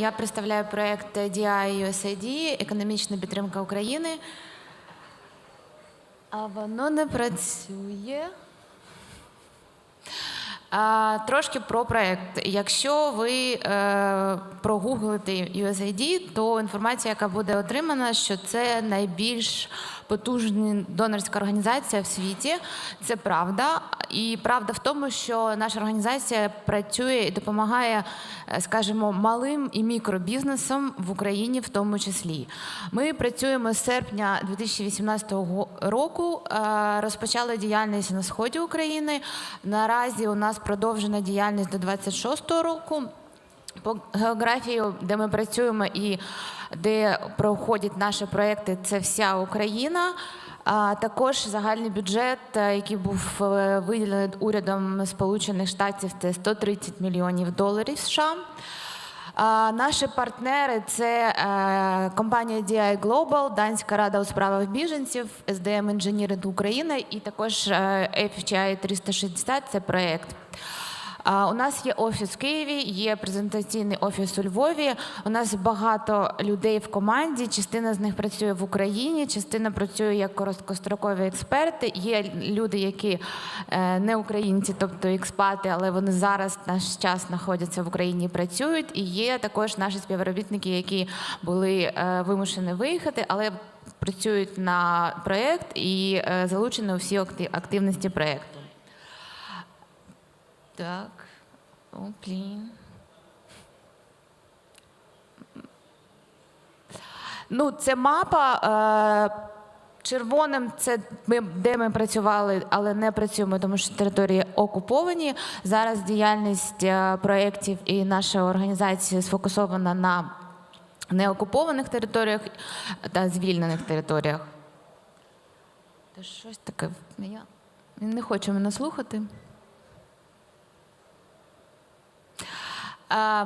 Я представляю проект DI USAID економічна підтримка України. А воно не працює. А, трошки про проект. Якщо ви е, прогуглите USAID, то інформація, яка буде отримана, що це найбільш потужна донорська організація в світі. Це правда. І правда в тому, що наша організація працює і допомагає, е, скажімо, малим і мікробізнесам в Україні, в тому числі. Ми працюємо з серпня 2018 го- року. е, Розпочали діяльність на сході України. Наразі у нас продовжена діяльність до 26-го року. По географії, де ми працюємо і де проходять наші проекти, це вся Україна. А також загальний бюджет, е, який був е, виділений урядом Сполучених Штатів, це 130 мільйонів доларів США. А, Наші партнери це е, компанія DI Global, Данська рада у справах біженців, SDM Engineering України і також FHI 360 це проєкт. У нас є офіс в Києві, є презентаційний офіс у Львові. У нас багато людей в команді. Частина з них працює в Україні, частина працює як короткострокові експерти. Є люди, які е, не українці, тобто експати, але вони зараз наш час знаходяться в Україні і працюють. І є також наші співробітники, які були е, вимушені виїхати, але працюють на проєкт і е, залучені у всі акти- активності проєкту. Так. О, блін. Ну, це мапа. Е, червоним це ми, де ми працювали, але не працюємо, тому що території окуповані. Зараз діяльність е, проєктів і наша організація сфокусована на неокупованих територіях та звільнених територіях. Та щось таке. Я не хоче мене слухати.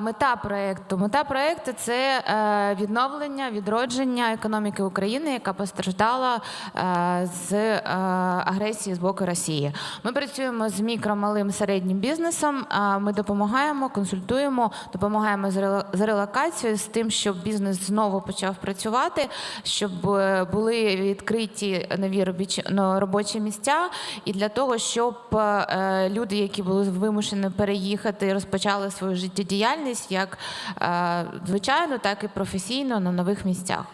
Мета проекту. Мета проекту це е, відновлення, відродження економіки України, яка постраждала е, з е, агресії з боку Росії. Ми працюємо з мікро, малим, середнім бізнесом. е, Ми допомагаємо, консультуємо, допомагаємо з рело- з релокацією, з тим, щоб бізнес знову почав працювати, щоб е, були відкриті нові ну, робочі місця, і для того, щоб е, люди, які були вимушені переїхати, розпочали свою життєдіяльність як е, звичайно, так і професійно на нових місцях.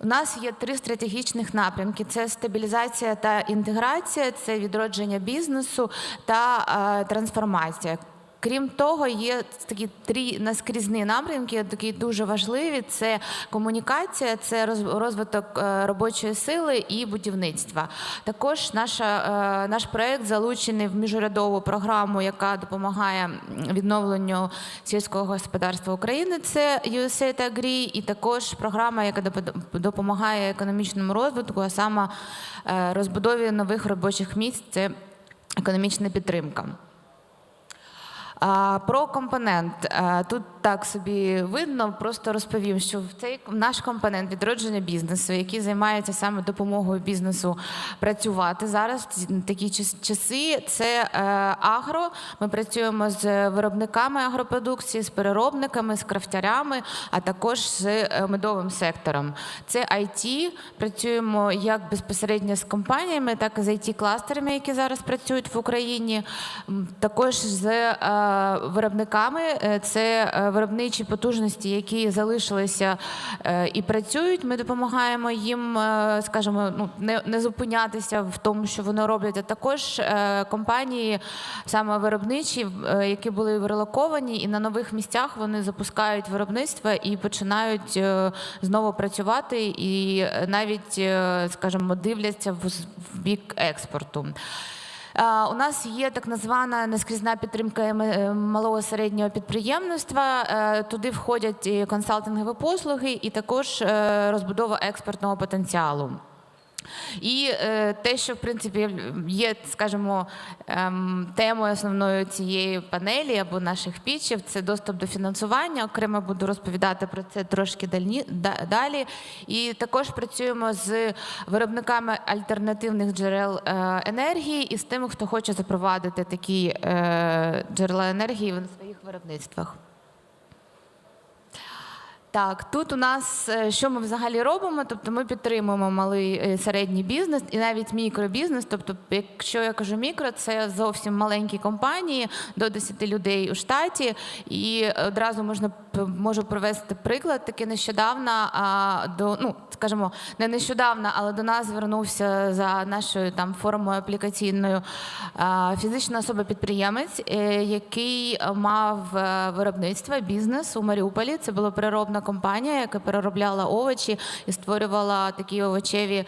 У нас є три стратегічних напрямки: це стабілізація та інтеграція, це відродження бізнесу та е, трансформація. Крім того, є такі три наскрізні напрямки, такі дуже важливі: це комунікація, це роз- розвиток е, робочої сили і будівництва. Також наша, е, наш проект залучений в міжурядову програму, яка допомагає відновленню сільського господарства України. Це USAID Agri, і також програма, яка допомагає економічному розвитку, а саме е, розбудові нових робочих місць. Це економічна підтримка. А, Про компонент тут так собі видно. Просто розповім, що в цей наш компонент відродження бізнесу, який займається саме допомогою бізнесу працювати зараз. в Такі час- часи це е, агро. Ми працюємо з виробниками агропродукції, з переробниками, з крафтярями, а також з е, медовим сектором. Це IT. Працюємо як безпосередньо з компаніями, так і з it кластерами які зараз працюють в Україні. Також з е, виробниками. Е, Це е, виробничі потужності, які залишилися е, і працюють. Ми допомагаємо їм, скажімо, ну не, не зупинятися в тому, що вони роблять. А також компанії, саме виробничі, які були релоковані, і на нових місцях вони запускають виробництво і починають знову працювати, і навіть, скажімо, дивляться в бік експорту. Е, У нас є так названа нескрізна підтримка малого і середнього підприємництва. Е, Туди входять і консалтингові послуги, і також е, розбудова експортного потенціалу. І е, те, що в принципі є, скажімо, ем, темою основною цієї панелі або наших пічів, це доступ до фінансування. Окремо буду розповідати про це трошки далі. І також працюємо з виробниками альтернативних джерел е, енергії і з тими, хто хоче запровадити такі е, джерела енергії в своїх виробництвах. Так, тут у нас е, що ми взагалі робимо? Тобто ми підтримуємо малий е, середній бізнес і навіть мікробізнес. Тобто, якщо я кажу мікро, це зовсім маленькі компанії до 10 людей у штаті. І одразу можна можу привести приклад. Таки нещодавно а, до ну скажімо, не нещодавно, але до нас звернувся за нашою там формою аплікаційною а, фізична особа-підприємець, е, який е, мав е, виробництво, бізнес у Маріуполі. Це була переробна компанія, яка переробляла овочі і створювала такі овочеві.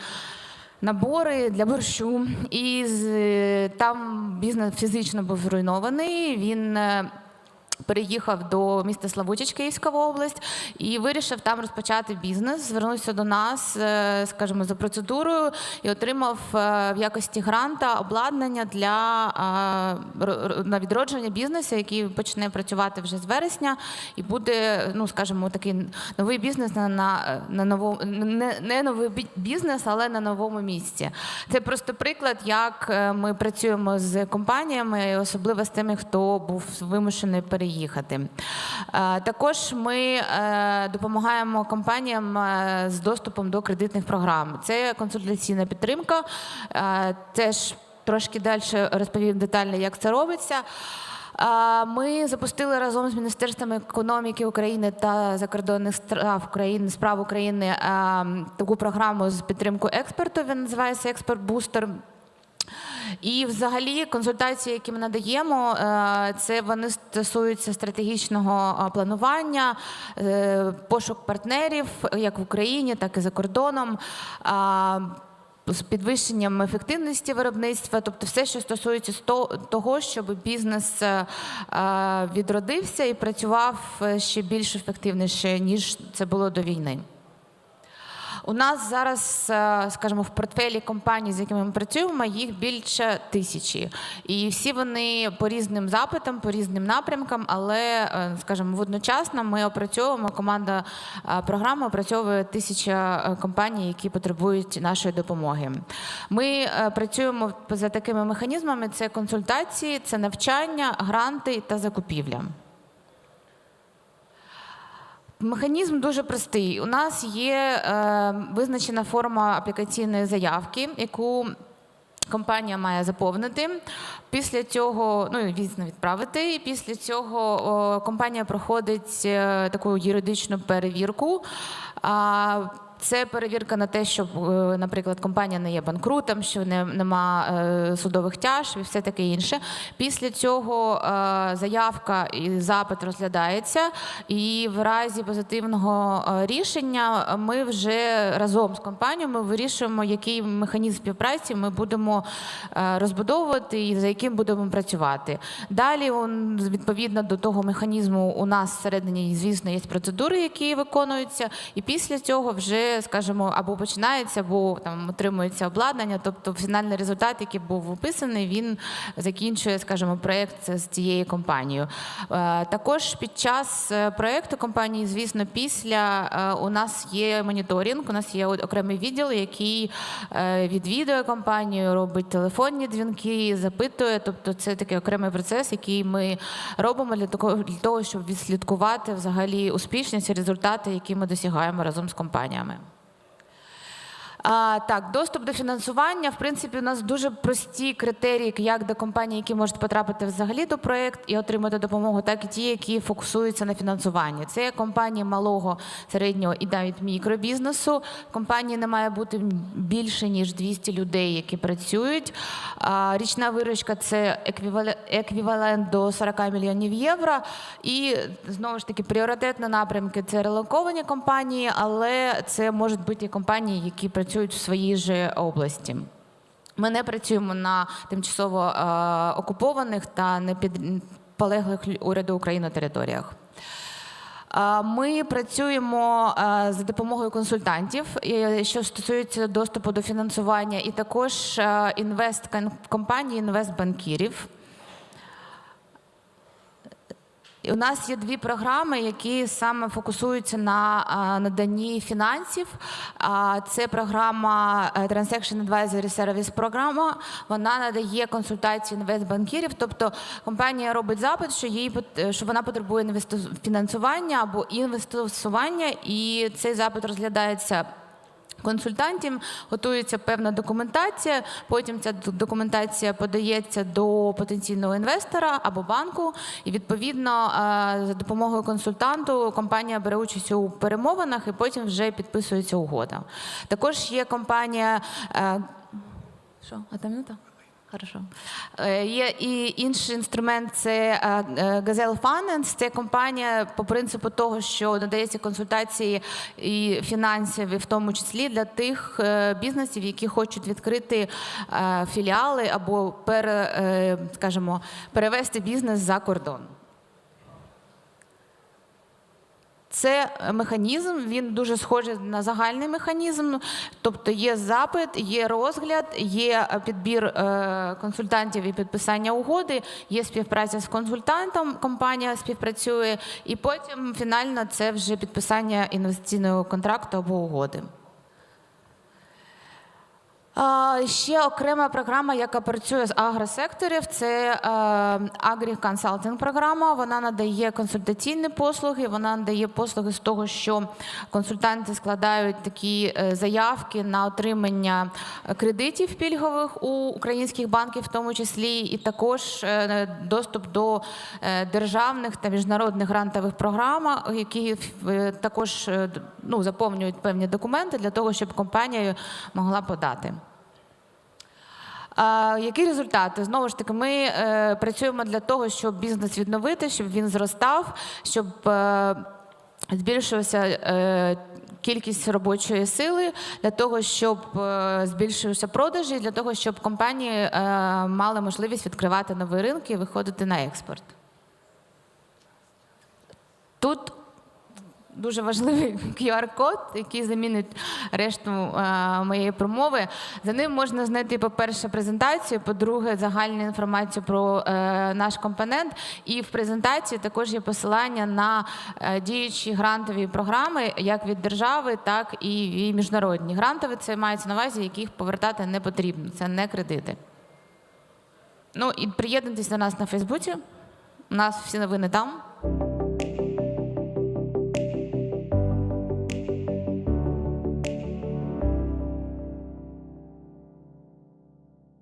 Набори для борщу, і з, там бізнес фізично був зруйнований. Він е, переїхав до міста Славутич, Київська область, і вирішив там розпочати бізнес. Звернувся до нас, е, скажімо, за процедурою і отримав е, в якості гранта обладнання для е, на відродження бізнесу, який почне працювати вже з вересня, і буде, ну скажімо, такий новий бізнес на, на, на новому не, не новий бізнес, але на новому місці. Це просто приклад, як ми працюємо з компаніями, особливо з тими, хто був вимушений переїхати. Е, Також ми е, допомагаємо компаніям е, з доступом до кредитних програм. Це консультаційна підтримка. Теж трошки далі розповім детально, як це робиться. Ми запустили разом з Міністерством економіки України та закордонних справ України справ України таку програму з підтримку експорту. Він називається Експорт Бустер. І взагалі консультації, які ми надаємо, е, це вони стосуються стратегічного планування, е, пошук партнерів як в Україні, так і за кордоном. З підвищенням ефективності виробництва, тобто все, що стосується сто- того, щоб бізнес е, відродився і працював ще більш ефективніше, ніж це було до війни. У нас зараз, е, скажімо, в портфелі компаній, з якими ми працюємо, їх більше тисячі. І всі вони по різним запитам, по різним напрямкам, але, е, скажімо, водночасно ми опрацьовуємо, команда е, програми опрацьовує тисяча компаній, які потребують нашої допомоги. Ми працюємо за такими механізмами: це консультації, це навчання, гранти та закупівля. Механізм дуже простий. У нас є е, визначена форма аплікаційної заявки, яку компанія має заповнити. Після цього, ну звісно, відправити. І після цього о, компанія проходить е, таку юридичну перевірку. А, це перевірка на те, щоб, е, наприклад, компанія не є банкрутом, що не, нема е, судових тяж і все таке інше. Після цього е, заявка і запит розглядається, і в разі позитивного рішення ми вже разом з компанією ми вирішуємо, який механізм співпраці ми будемо розбудовувати і за яким будемо працювати. Далі, відповідно до того механізму, у нас всередині, звісно, є процедури, які виконуються, і після цього вже, скажімо, або починається, або там отримується обладнання. Тобто, фінальний результат, який був описаний, він закінчує, скажімо, проєкт з цією компанією. Е, Також під час е, проєкту компанії, звісно, після е, у нас є моніторинг, у нас є окремий відділ, який відвідує компанію, робить телефонні дзвінки, запитує. Тобто, це такий окремий процес, який ми робимо для того щоб відслідкувати взагалі успішність і результати, які ми досягаємо разом з компаніями. А, так, доступ до фінансування. В принципі, у нас дуже прості критерії, як до компаній, які можуть потрапити взагалі до проєкту і отримати допомогу, так і ті, які фокусуються на фінансуванні. Це компанії малого, середнього і навіть мікробізнесу. Компанії не має бути більше ніж 200 людей, які працюють. А, річна виручка це еквівалент до 40 мільйонів євро. І знову ж таки пріоритетні напрямки це релоковані компанії, але це можуть бути і компанії, які працюють в своїй же області. Ми не працюємо на тимчасово е, окупованих та непідполеглих уряду України територіях. Е, Ми працюємо е, за допомогою консультантів, е, що стосується доступу до фінансування, і також е, інвесткомпаній, інвестбанкірів. І у нас є дві програми, які саме фокусуються на наданні фінансів. Це програма е, Transaction Advisory Service програма. Вона надає консультації інвестбанкірів. Тобто компанія робить запит, що їй пот- що вона потребує фінансування або інвестування, і цей запит розглядається. Консультантів готується певна документація. Потім ця документація подається до потенційного інвестора або банку, і відповідно е, за допомогою консультанту компанія бере участь у перемовинах і потім вже підписується угода. Також є компанія. е, Що, одна минута? Хорошо. Е, Є і інший інструмент це е, е, Gazelle Finance. Це компанія по принципу того, що надається консультації і фінансів, в тому числі для тих бізнесів, які хочуть відкрити філіали або пере, скажімо, перевести бізнес за кордон. Це механізм, він дуже схожий на загальний механізм. Тобто є запит, є розгляд, є е, підбір е, консультантів і підписання угоди, є співпраця з консультантом, компанія співпрацює, і потім фінально це вже підписання інвестиційного контракту або угоди. Ще окрема програма, яка працює з агросекторів, це е, агрі-консалтинг програма. Вона надає консультаційні послуги, вона надає послуги з того, що консультанти складають такі е, заявки на отримання кредитів пільгових у українських банків, в тому числі, і також е, доступ до державних та міжнародних грантових програм, які також ну, заповнюють певні документи для того, щоб компанія могла подати. Які результати? Знову ж таки, ми е, працюємо для того, щоб бізнес відновити, щоб він зростав, щоб е, збільшилася е, кількість робочої сили, для того, щоб збільшилися продажі, для того, щоб компанії мали можливість відкривати нові ринки і виходити на експорт. Тут дуже важливий QR-код, який замінить решту е, моєї промови. За ним можна знайти, по-перше, презентацію, по-друге, загальну інформацію про е, наш компонент. І в презентації також є посилання на е, діючі грантові програми, як від держави, так і, міжнародні. Грантові це мається на увазі, яких повертати не потрібно. Це не кредити. Ну і приєднуйтесь до нас на Фейсбуці. У нас всі новини там.